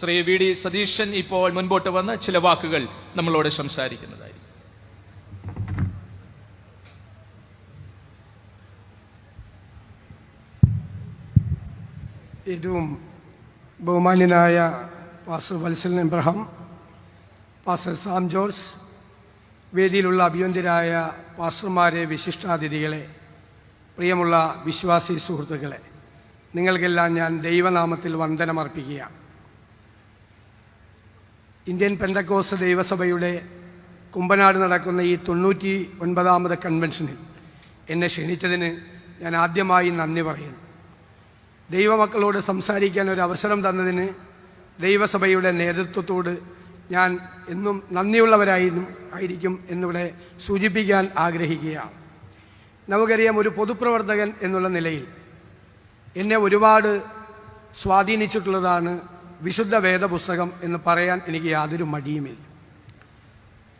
Shri V D Satheesan ഇപ്പോൾ മുൻപോട്ട് വന്ന് ചില വാക്കുകൾ നമ്മളോട് സംസാരിക്കുന്നതായി. ഏറ്റവും ബഹുമാന്യനായ pastor Valsalan Abraham pastor Sam George വേദിയിലുള്ള അഭിയന്തരായ പാസ്റ്റർമാരെ വിശിഷ്ടാതിഥികളെ പ്രിയമുള്ള വിശ്വാസി സുഹൃത്തുക്കളെ നിങ്ങൾക്കെല്ലാം ഞാൻ ദൈവനാമത്തിൽ വന്ദനമർപ്പിക്കുകയാണ് ഇന്ത്യൻ പെന്തക്കോസ് ദൈവസഭയുടെ കുമ്പനാട് നടക്കുന്ന ഈ തൊണ്ണൂറ്റി ഒൻപതാമത് കൺവെൻഷനിൽ എന്നെ ക്ഷണിച്ചതിന് ഞാൻ ആദ്യമായി നന്ദി പറയുന്നു. ദൈവമക്കളോട് സംസാരിക്കാൻ ഒരു അവസരം തന്നതിന് ദൈവസഭയുടെ നേതൃത്വത്തോട് ഞാൻ എന്നും നന്ദിയുള്ളവരായിരുന്നു ആയിരിക്കും എന്നിവിടെ സൂചിപ്പിക്കാൻ ആഗ്രഹിക്കുകയാണ്. നമുക്കറിയാം ഒരു പൊതുപ്രവർത്തകൻ എന്നുള്ള നിലയിൽ എന്നെ ഒരുപാട് സ്വാധീനിച്ചിട്ടുള്ളതാണ് വിശുദ്ധ വേദപുസ്തകം എന്ന് പറയാൻ എനിക്ക് യാതൊരു മടിയുമില്ല.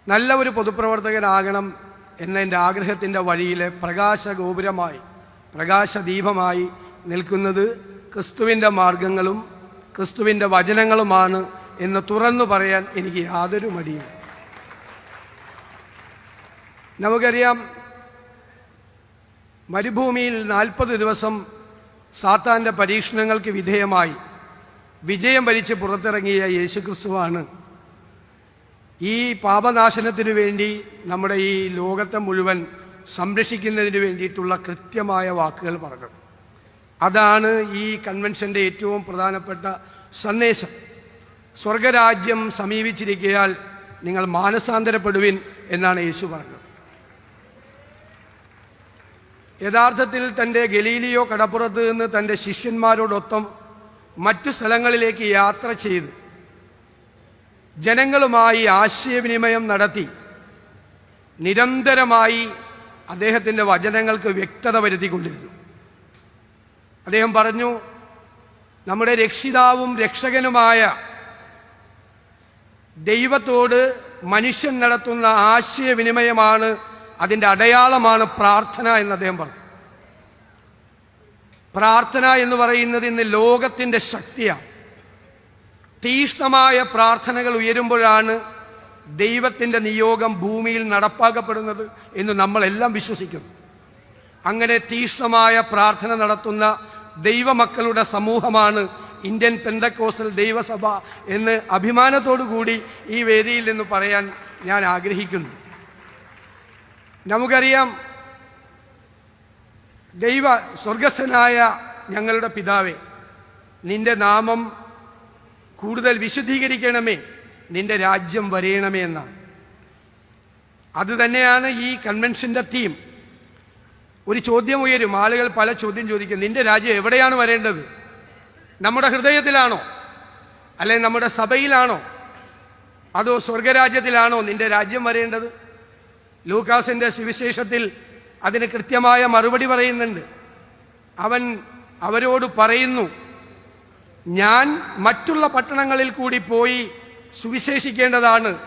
നല്ല ഒരു പൊതുപ്രവർത്തകനാകണം എന്ന എന്റെ ആഗ്രഹത്തിന്റെ വഴിയിലെ പ്രകാശ ഗോപുരമായി പ്രകാശദീപമായി നിൽക്കുന്നത് ക്രിസ്തുവിന്റെ മാർഗങ്ങളും ക്രിസ്തുവിന്റെ വചനങ്ങളുമാണ് എന്ന് തുറന്നു പറയാൻ എനിക്ക് യാതൊരു മടിയും നമുക്കറിയാം മരുഭൂമിയിൽ നാൽപ്പത് ദിവസം സാത്താന്റെ പരീക്ഷണങ്ങൾക്ക് വിധേയമായി വിജയം വലിച്ച് പുറത്തിറങ്ങിയ യേശുക്രിസ്തുവാണ്. ഈ പാപനാശനത്തിനു വേണ്ടി നമ്മുടെ ഈ ലോകത്തെ മുഴുവൻ സംരക്ഷിക്കുന്നതിന് വേണ്ടിയിട്ടുള്ള കൃത്യമായ വാക്കുകൾ പറഞ്ഞത്. അതാണ് ഈ കൺവെൻഷന്റെ ഏറ്റവും പ്രധാനപ്പെട്ട സന്ദേശം. സ്വർഗരാജ്യം സമീപിച്ചിരിക്കയാൽ നിങ്ങൾ മാനസാന്തരപ്പെടുവിൻ എന്നാണ് യേശു പറഞ്ഞത്. യഥാർത്ഥത്തിൽ തന്റെ ഗലീലിയോ കടപ്പുറത്ത് നിന്ന് തന്റെ ശിഷ്യന്മാരോടൊപ്പം മറ്റു സ്ഥലങ്ങളിലേക്ക് യാത്ര ചെയ്ത് ജനങ്ങളുമായി ആശയവിനിമയം നടത്തി നിരന്തരമായി അദ്ദേഹത്തിന്റെ വചനങ്ങൾക്ക് വ്യക്തത വരുത്തിക്കൊണ്ടിരുന്നു. അദ്ദേഹം പറഞ്ഞു നമ്മുടെ രക്ഷിതാവും രക്ഷകനുമായ ദൈവത്തോട് മനുഷ്യൻ നടത്തുന്ന ആശയവിനിമയമാണ് അതിന്റെ അടയാളമാണ് പ്രാർത്ഥന എന്ന് അദ്ദേഹം പറഞ്ഞു. പ്രാർത്ഥന എന്ന് പറയുന്നത് ഇന്ന് ലോകത്തിന്റെ ശക്തിയാണ്. തീഷ്ണമായ പ്രാർത്ഥനകൾ ഉയരുമ്പോഴാണ് ദൈവത്തിന്റെ നിയോഗം ഭൂമിയിൽ നടപ്പാക്കപ്പെടുന്നത് എന്ന് നമ്മളെല്ലാം വിശ്വസിക്കുന്നു. അങ്ങനെ തീഷ്ണമായ പ്രാർത്ഥന നടത്തുന്ന ദൈവമക്കളുടെ സമൂഹമാണ് ഇന്ത്യൻ പെന്തക്കോസൽ ദൈവസഭ എന്ന് അഭിമാനത്തോടു കൂടി ഈ വേദിയിൽ നിന്ന് പറയാൻ ഞാൻ ആഗ്രഹിക്കുന്നു. നമുക്കറിയാം ദൈവ സ്വർഗസ്വനായ ഞങ്ങളുടെ പിതാവേ നിന്റെ നാമം കൂടുതൽ വിശുദ്ധീകരിക്കണമേ നിന്റെ രാജ്യം വരയണമേ എന്നാണ്. അതുതന്നെയാണ് ഈ കൺവെൻഷന്റെ തീം. ഒരു ചോദ്യം ഉയരും ആളുകൾ പല ചോദ്യം ചോദിക്കും നിന്റെ രാജ്യം എവിടെയാണ് വരേണ്ടത്? നമ്മുടെ ഹൃദയത്തിലാണോ? അല്ലെ നമ്മുടെ സഭയിലാണോ? അതോ സ്വർഗരാജ്യത്തിലാണോ നിന്റെ രാജ്യം വരേണ്ടത്? ലൂക്കാസിന്റെ സുവിശേഷത്തിൽ അതിന് കൃത്യമായ മറുപടി പറയുന്നുണ്ട്. അവൻ അവരോട് പറയുന്നു ഞാൻ മറ്റുള്ള പട്ടണങ്ങളിൽ കൂടി പോയി സുവിശേഷിക്കേണ്ടതാണ്.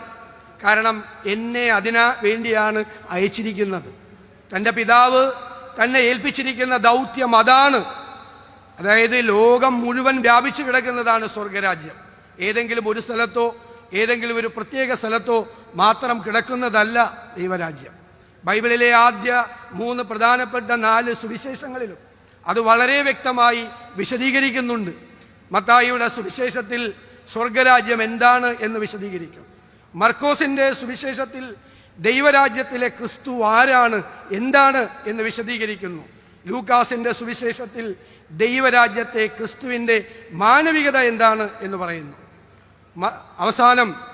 കാരണം എന്നെ അതിനാ വേണ്ടിയാണ് അയച്ചിരിക്കുന്നത്. തന്റെ പിതാവ് തന്നെ ഏൽപ്പിച്ചിരിക്കുന്ന ദൗത്യം അതാണ്. അതായത് ലോകം മുഴുവൻ വ്യാപിച്ചു കിടക്കുന്നതാണ് സ്വർഗരാജ്യം. ഏതെങ്കിലും ഒരു സ്ഥലത്തോ ഏതെങ്കിലും ഒരു പ്രത്യേക സ്ഥലത്തോ മാത്രം കിടക്കുന്നതല്ല ദൈവരാജ്യം. ബൈബിളിലെ ആദ്യ മൂന്ന് പ്രധാനപ്പെട്ട നാല് സുവിശേഷങ്ങളിലും അത് വളരെ വ്യക്തമായി വിശദീകരിക്കുന്നുണ്ട്. മത്തായിയുടെ സുവിശേഷത്തിൽ സ്വർഗരാജ്യം എന്താണ് എന്ന് വിശദീകരിക്കും. മർക്കോസിന്റെ സുവിശേഷത്തിൽ ദൈവരാജ്യത്തിലെ ക്രിസ്തു ആരാണ് എന്താണ് എന്ന് വിശദീകരിക്കുന്നു. ലൂക്കാസിന്റെ സുവിശേഷത്തിൽ ദൈവരാജ്യത്തെ ക്രിസ്തുവിന്റെ മാനവികത എന്താണ് എന്ന് പറയുന്നു. അവസാനം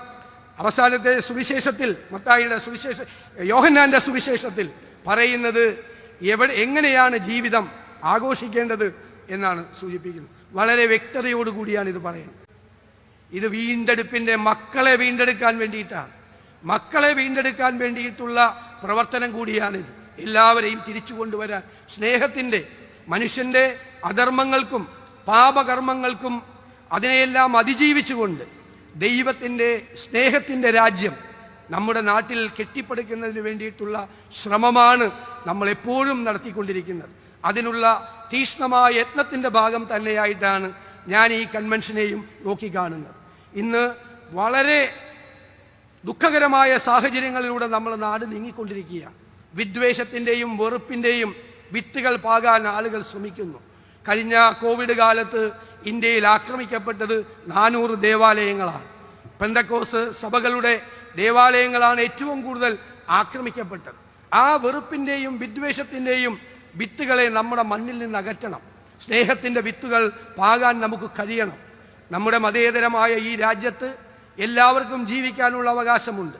അവസാനത്തെ സുവിശേഷത്തിൽ മത്തായിയുടെ സുവിശേഷ യോഹന്നാന്റെ സുവിശേഷത്തിൽ പറയുന്നത് എവിടെ എങ്ങനെയാണ് ജീവിതം ആഘോഷിക്കേണ്ടത് എന്നാണ് സൂചിപ്പിക്കുന്നത്. വളരെ വ്യക്തതയോടുകൂടിയാണ് ഇത് പറയുന്നത്. ഇത് വീണ്ടെടുപ്പിന്റെ മക്കളെ വീണ്ടെടുക്കാൻ വേണ്ടിയിട്ടാണ്. മക്കളെ വീണ്ടെടുക്കാൻ വേണ്ടിയിട്ടുള്ള പ്രവർത്തനം കൂടിയാണിത് എല്ലാവരെയും തിരിച്ചു കൊണ്ടുവരാൻ സ്നേഹത്തിന്റെ മനുഷ്യന്റെ അധർമ്മങ്ങൾക്കും പാപകർമ്മങ്ങൾക്കും അതിനെയെല്ലാം അതിജീവിച്ചുകൊണ്ട് ദൈവത്തിന്റെ സ്നേഹത്തിന്റെ രാജ്യം നമ്മുടെ നാട്ടിൽ കെട്ടിപ്പടുക്കുന്നതിന് വേണ്ടിയിട്ടുള്ള ശ്രമമാണ് നമ്മൾ എപ്പോഴും നടത്തിക്കൊണ്ടിരിക്കുന്നത്. അതിനുള്ള തീക്ഷ്ണമായ യത്നത്തിന്റെ ഭാഗം തന്നെയായിട്ടാണ് ഞാൻ ഈ കൺവെൻഷനെയും നോക്കിക്കാണുന്നത് ഇന്ന് വളരെ ദുഃഖകരമായ സാഹചര്യങ്ങളിലൂടെ നമ്മൾ നാട് നീങ്ങിക്കൊണ്ടിരിക്കുകയാണ്. വിദ്വേഷത്തിന്റെയും വെറുപ്പിന്റെയും വിത്തുകൾ പാകാൻ ആളുകൾ ശ്രമിക്കുന്നു. കഴിഞ്ഞ കോവിഡ് കാലത്ത് ഇന്ത്യയിൽ ആക്രമിക്കപ്പെട്ടത് നാനൂറ് ദേവാലയങ്ങളാണ്. പെന്തക്കോസ് സഭകളുടെ ദേവാലയങ്ങളാണ് ഏറ്റവും കൂടുതൽ ആക്രമിക്കപ്പെട്ടത്. ആ വെറുപ്പിന്റെയും വിദ്വേഷത്തിന്റെയും വിത്തുകളെ നമ്മുടെ മണ്ണിൽ നിന്ന് അകറ്റണം. സ്നേഹത്തിന്റെ വിത്തുകൾ പാകാൻ നമുക്ക് കഴിയണം. നമ്മുടെ മതേതരമായ ഈ രാജ്യത്ത് എല്ലാവർക്കും ജീവിക്കാനുള്ള അവകാശമുണ്ട്.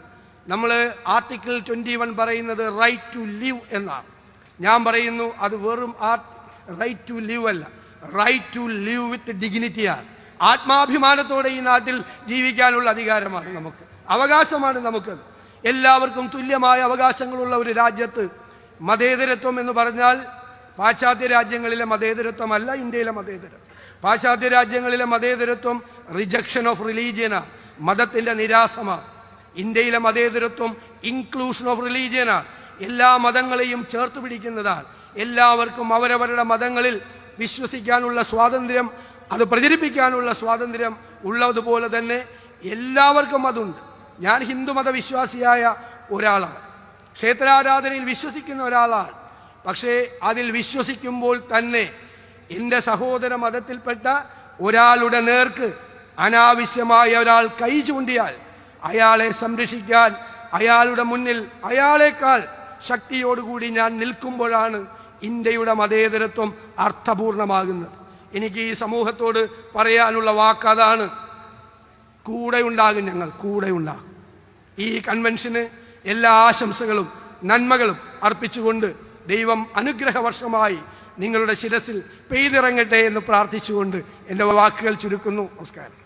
നമ്മൾ ആർട്ടിക്കിൾ ട്വന്റി വൺ പറയുന്നത് റൈറ്റ് ടു ലിവ് എന്നാണ്. ഞാൻ പറയുന്നു അത് വെറും ആ റൈറ്റ് ടു ലിവ് അല്ല. റൈറ്റ് ടു ലിവ് വിത്ത് ഡിഗ്നിറ്റിയാണ് ആത്മാഭിമാനത്തോടെ ഈ നാട്ടിൽ ജീവിക്കാനുള്ള അധികാരമാണ് നമുക്ക്. അവകാശമാണ് നമുക്കത്. എല്ലാവർക്കും തുല്യമായ അവകാശങ്ങളുള്ള ഒരു രാജ്യത്ത് മതേതരത്വം എന്ന് പറഞ്ഞാൽ പാശ്ചാത്യ രാജ്യങ്ങളിലെ മതേതരത്വമല്ല ഇന്ത്യയിലെ മതേതരം പാശ്ചാത്യ രാജ്യങ്ങളിലെ മതേതരത്വം റിജക്ഷൻ ഓഫ് റിലീജിയനാണ് മതത്തിന്റെ നിരാസമാണ്. ഇന്ത്യയിലെ മതേതരത്വം ഇൻക്ലൂഷൻ ഓഫ് റിലീജിയനാണ് എല്ലാ മതങ്ങളെയും ചേർത്ത് പിടിക്കുന്നതാണ്. എല്ലാവർക്കും അവരവരുടെ മതങ്ങളിൽ വിശ്വസിക്കാനുള്ള സ്വാതന്ത്ര്യം അത് പ്രചരിപ്പിക്കാനുള്ള സ്വാതന്ത്ര്യം ഉള്ളതുപോലെ തന്നെ എല്ലാവർക്കും അതുണ്ട്. ഞാൻ ഹിന്ദുമത വിശ്വാസിയായ ഒരാളാണ്. ക്ഷേത്രാരാധനയിൽ വിശ്വസിക്കുന്ന ഒരാളാണ്. പക്ഷേ അതിൽ വിശ്വസിക്കുമ്പോൾ തന്നെ എന്റെ സഹോദര മതത്തിൽപ്പെട്ട ഒരാളുടെ നേർക്ക് അനാവശ്യമായ ഒരാൾ കൈ ചൂണ്ടിയാൽ അയാളെ സംരക്ഷിക്കാൻ അയാളുടെ മുന്നിൽ അയാളെക്കാൾ ശക്തിയോടുകൂടി ഞാൻ നിൽക്കുമ്പോഴാണ് ഇന്ത്യയുടെ മതേതരത്വം അർത്ഥപൂർണമാകുന്നത്. എനിക്ക് ഈ സമൂഹത്തോട് പറയാനുള്ള വാക്കതാണ് കൂടെ ഉണ്ടാകും ഞങ്ങൾ കൂടെ ഉണ്ടാകും ഈ കൺവെൻഷന് എല്ലാ ആശംസകളും നന്മകളും അർപ്പിച്ചുകൊണ്ട് ദൈവം അനുഗ്രഹ വർഷമായി നിങ്ങളുടെ ശിരസിൽ പെയ്തിറങ്ങട്ടെ എന്ന് പ്രാർത്ഥിച്ചുകൊണ്ട് എന്റെ വാക്കുകൾ ചുരുക്കുന്നു. നമസ്കാരം.